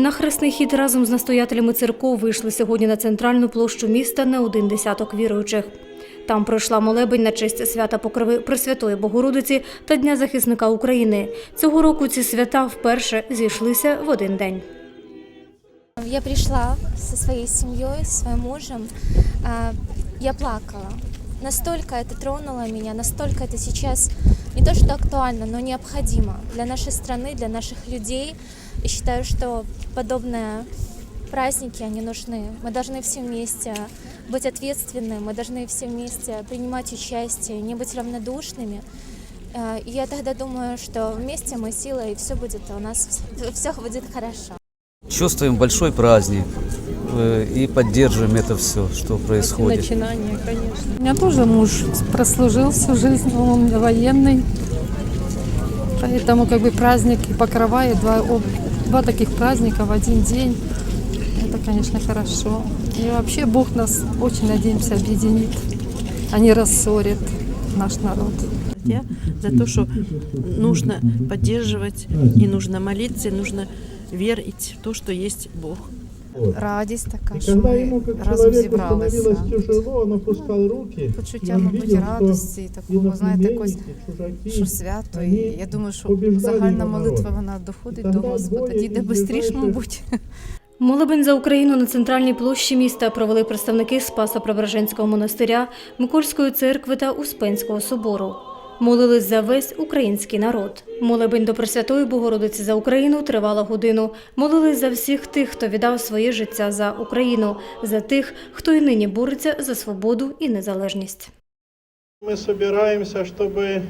На хресний хід разом з настоятелями церков вийшли сьогодні на центральну площу міста не один десяток віруючих. Там пройшла молебень на честь свята Покрови Пресвятої Богородиці та Дня захисника України. Цього року ці свята вперше зійшлися в один день. Я пришла со своей семьей, со своим мужем. А, Я плакала. Настолько это тронуло меня, настолько это сейчас не то что актуально, но необходимо для нашей страны, для наших людей. И считаю, что подобные праздники, они нужны. Мы должны все вместе быть ответственны, мы должны все вместе принимать участие, не быть равнодушными. Э, И я тогда думаю, что вместе мы сила, и все будет у нас, все будет хорошо. Чувствуем большой праздник э, и поддерживаем это все, что происходит. Начинание, конечно. У меня тоже муж прослужил всю жизнь, он военный. Поэтому как бы праздник и покрова, и два, два таких праздника в один день. Это, конечно, хорошо. И вообще Бог нас очень, надеемся, объединит, а не рассорит наш народ. Я за то, что нужно поддерживать, и нужно молиться, и нужно верить в то, что есть Бог. Радість така, що ми разом зібралися. становилось тяжело, он опускал руки. Почуття, мабуть, радості, такого, знаєте, якось, що свято. І я думаю, що загальна молитва вона доходить до Господа. Дійде швидше, мабуть. Молебень за Україну на центральній площі міста провели представники Спаса Преображенського монастиря, Микольської церкви та Успенського собору Молились за весь український народ. Молебень до Пресвятої Богородиці за Україну тривала годину. Молились за всіх тих, хто віддав своє життя за Україну, за тих, хто і нині бореться за свободу і незалежність. Мы собираемся, чтобы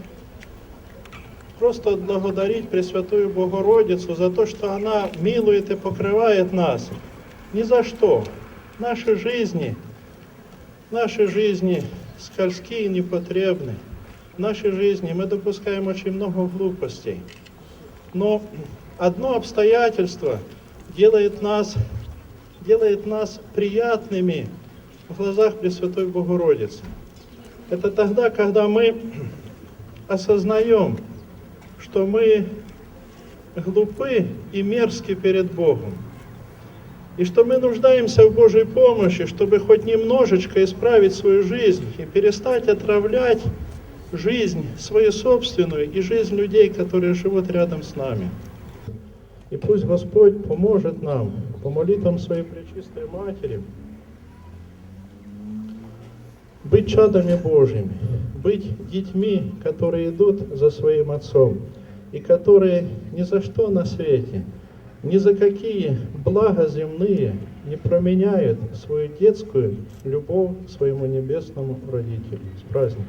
просто отблагодарить Пресвятую Богородицу за то, что она милует и покрывает нас. Ни за что. Наши жизни, наши жизни скользкие и непотребны. Нашей жизни мы допускаем очень много глупостей. Но одно обстоятельство делает нас, делает нас приятными в глазах Пресвятой Богородицы. Это тогда, когда мы осознаем, что мы глупы и мерзки перед Богом. И что мы нуждаемся в Божьей помощи, чтобы хоть немножечко исправить свою жизнь и перестать отравлять жизнь свою собственную и жизнь людей, которые живут рядом с нами. И пусть Господь поможет нам по молитвам Своей Пречистой Матери быть чадами Божьими, быть детьми, которые идут за своим Отцом, и которые ни за что на свете, ни за какие блага земные не променяют свою детскую любовь к своему небесному родителю. С праздником!